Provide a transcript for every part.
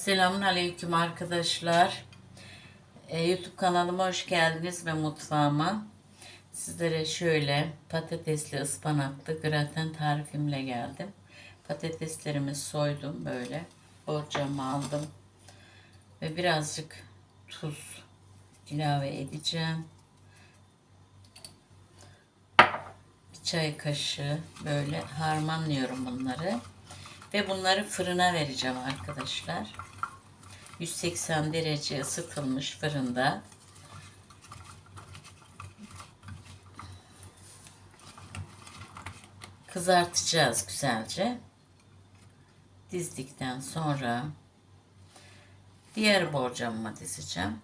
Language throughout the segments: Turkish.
Selamun Aleyküm arkadaşlar. Ee, YouTube kanalıma hoş geldiniz ve mutfağıma. Sizlere şöyle patatesli ıspanaklı graten tarifimle geldim. Patateslerimi soydum böyle. Borcamı aldım. Ve birazcık tuz ilave edeceğim. Bir çay kaşığı böyle harmanlıyorum bunları. Ve bunları fırına vereceğim arkadaşlar. 180 derece ısıtılmış fırında. Kızartacağız güzelce. Dizdikten sonra diğer borcamıma dizeceğim.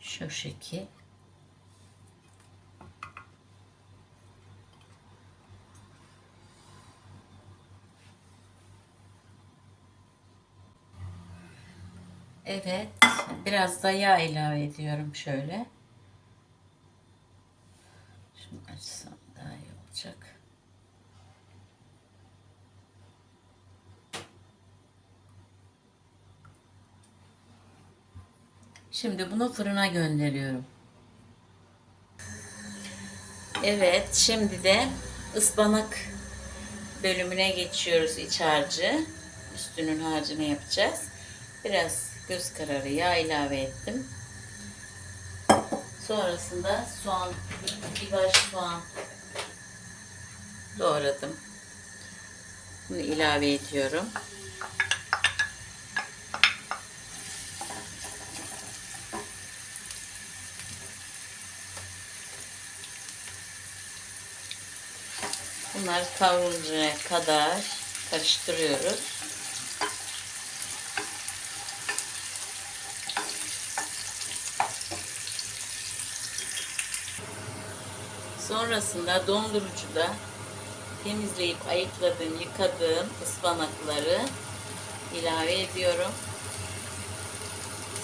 Şu şekil. Evet. Biraz da yağ ilave ediyorum şöyle. Şunu açsam daha iyi olacak. Şimdi bunu fırına gönderiyorum. Evet, şimdi de ıspanak bölümüne geçiyoruz iç harcı. Üstünün harcını yapacağız. Biraz göz kararı yağ ilave ettim. Sonrasında soğan, bir baş soğan doğradım. Bunu ilave ediyorum. Bunlar kavruluncaya kadar karıştırıyoruz. Sonrasında dondurucuda temizleyip ayıkladığım, yıkadığım ıspanakları ilave ediyorum.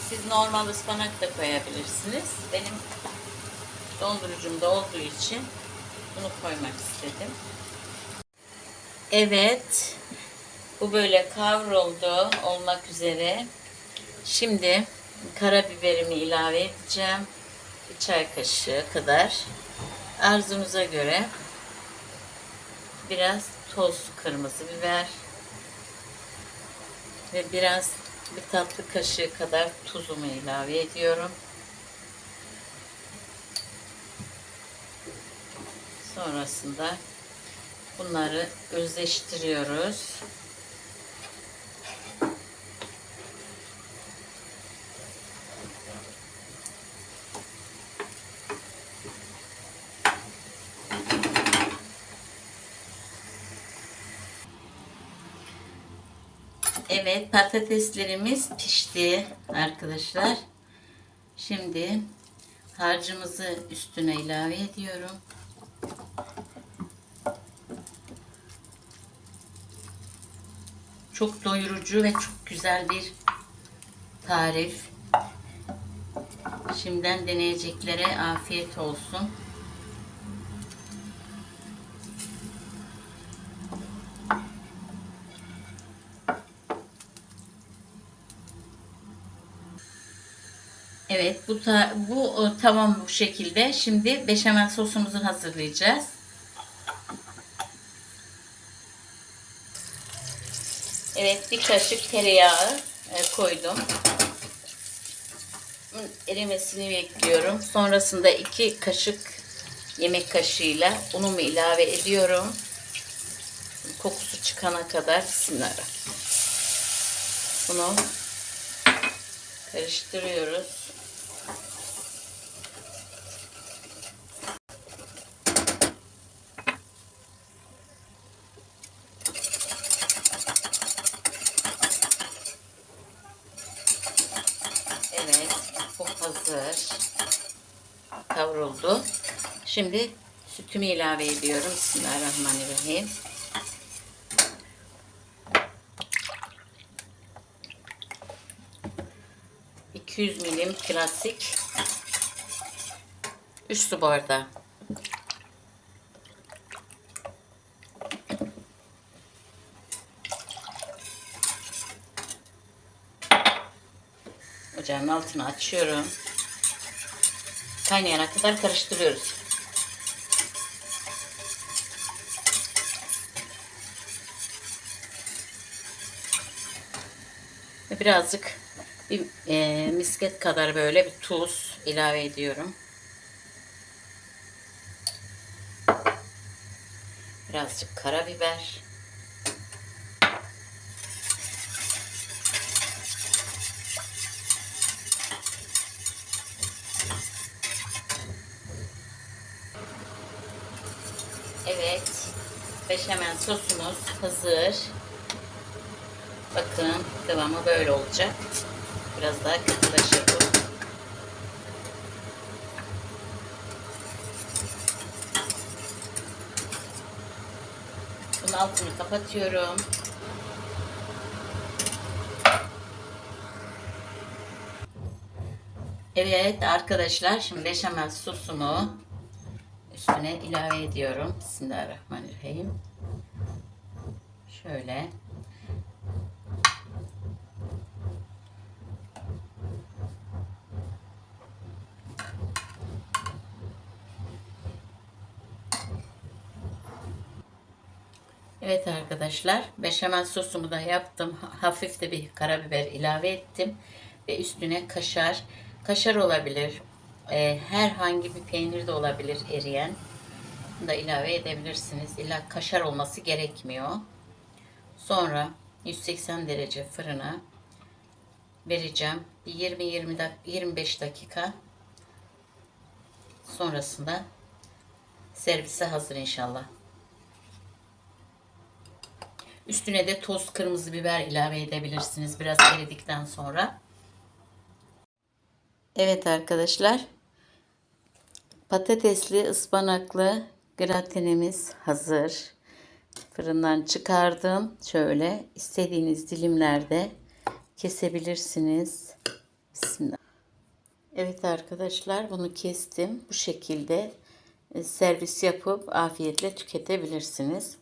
Siz normal ıspanak da koyabilirsiniz. Benim dondurucumda olduğu için bunu koymak istedim. Evet. Bu böyle kavruldu olmak üzere. Şimdi karabiberimi ilave edeceğim. Bir çay kaşığı kadar. Arzunuza göre biraz toz kırmızı biber ve biraz bir tatlı kaşığı kadar tuzumu ilave ediyorum. Sonrasında bunları özleştiriyoruz. Evet patateslerimiz pişti arkadaşlar. Şimdi harcımızı üstüne ilave ediyorum. Çok doyurucu ve çok güzel bir tarif. Şimdiden deneyeceklere afiyet olsun. Evet bu ta, bu e, tamam bu şekilde. Şimdi beşamel sosumuzu hazırlayacağız. Evet bir kaşık tereyağı e, koydum. Erimesini bekliyorum. Sonrasında iki kaşık yemek kaşığıyla unumu ilave ediyorum. Kokusu çıkana kadar bismillahirrahmanirrahim. Bunu karıştırıyoruz. Evet, bu hazır. Kavruldu. Şimdi sütümü ilave ediyorum. Bismillahirrahmanirrahim. ...200 milim klasik... ...3 su bardağı. Ocağın altını açıyorum. Kaynayana kadar karıştırıyoruz. Ve birazcık bir e, misket kadar böyle bir tuz ilave ediyorum. Birazcık karabiber. Evet. Beşamel sosumuz hazır. Bakın kıvamı böyle olacak. Biraz daha katılaşır bu. Bunun altını kapatıyorum. Evet arkadaşlar şimdi beşamel sosumu üstüne ilave ediyorum. Bismillahirrahmanirrahim. Şöyle. Evet arkadaşlar, beşamel sosumu da yaptım. Hafif de bir karabiber ilave ettim ve üstüne kaşar, kaşar olabilir, e, herhangi bir peynir de olabilir eriyen. Bunu da ilave edebilirsiniz. İlla kaşar olması gerekmiyor. Sonra 180 derece fırına vereceğim. 20-20 dak 25 dakika sonrasında servise hazır inşallah. Üstüne de toz kırmızı biber ilave edebilirsiniz biraz eridikten sonra. Evet arkadaşlar. Patatesli ıspanaklı gratenimiz hazır. Fırından çıkardım. Şöyle istediğiniz dilimlerde kesebilirsiniz. Bismillah. Evet arkadaşlar bunu kestim. Bu şekilde e, servis yapıp afiyetle tüketebilirsiniz.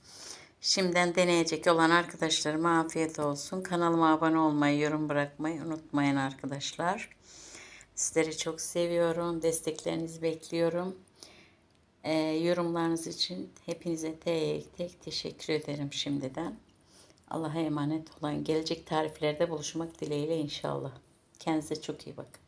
Şimdiden deneyecek olan arkadaşlarıma afiyet olsun. Kanalıma abone olmayı, yorum bırakmayı unutmayın arkadaşlar. Sizleri çok seviyorum. Desteklerinizi bekliyorum. Ee, yorumlarınız için hepinize tek tek teşekkür ederim şimdiden. Allah'a emanet olun. Gelecek tariflerde buluşmak dileğiyle inşallah. Kendinize çok iyi bakın.